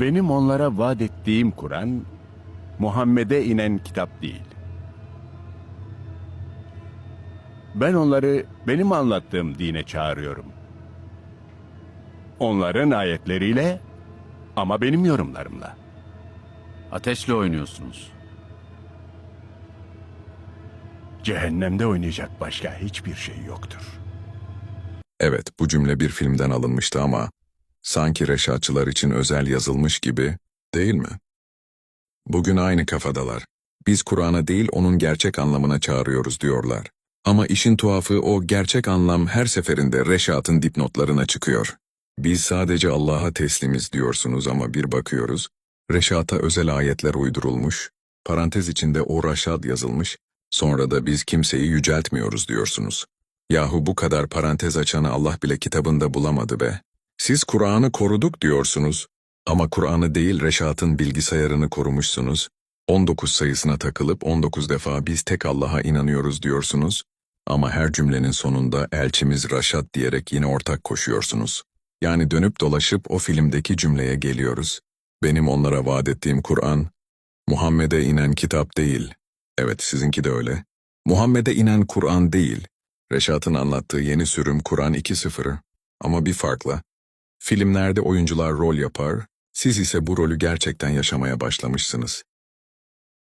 Benim onlara vaat ettiğim Kur'an, Muhammed'e inen kitap değil. Ben onları benim anlattığım dine çağırıyorum. Onların ayetleriyle ama benim yorumlarımla. Ateşle oynuyorsunuz. Cehennemde oynayacak başka hiçbir şey yoktur. Evet, bu cümle bir filmden alınmıştı ama sanki reşatçılar için özel yazılmış gibi, değil mi? Bugün aynı kafadalar. Biz Kur'an'a değil onun gerçek anlamına çağırıyoruz diyorlar. Ama işin tuhafı o gerçek anlam her seferinde reşatın dipnotlarına çıkıyor. Biz sadece Allah'a teslimiz diyorsunuz ama bir bakıyoruz, reşata özel ayetler uydurulmuş, parantez içinde o raşad yazılmış, sonra da biz kimseyi yüceltmiyoruz diyorsunuz. Yahu bu kadar parantez açanı Allah bile kitabında bulamadı be. Siz Kur'an'ı koruduk diyorsunuz ama Kur'an'ı değil Reşat'ın bilgisayarını korumuşsunuz. 19 sayısına takılıp 19 defa biz tek Allah'a inanıyoruz diyorsunuz ama her cümlenin sonunda elçimiz Raşat diyerek yine ortak koşuyorsunuz. Yani dönüp dolaşıp o filmdeki cümleye geliyoruz. Benim onlara vaat ettiğim Kur'an, Muhammed'e inen kitap değil. Evet sizinki de öyle. Muhammed'e inen Kur'an değil. Reşat'ın anlattığı yeni sürüm Kur'an 2.0 ama bir farkla. Filmlerde oyuncular rol yapar, siz ise bu rolü gerçekten yaşamaya başlamışsınız.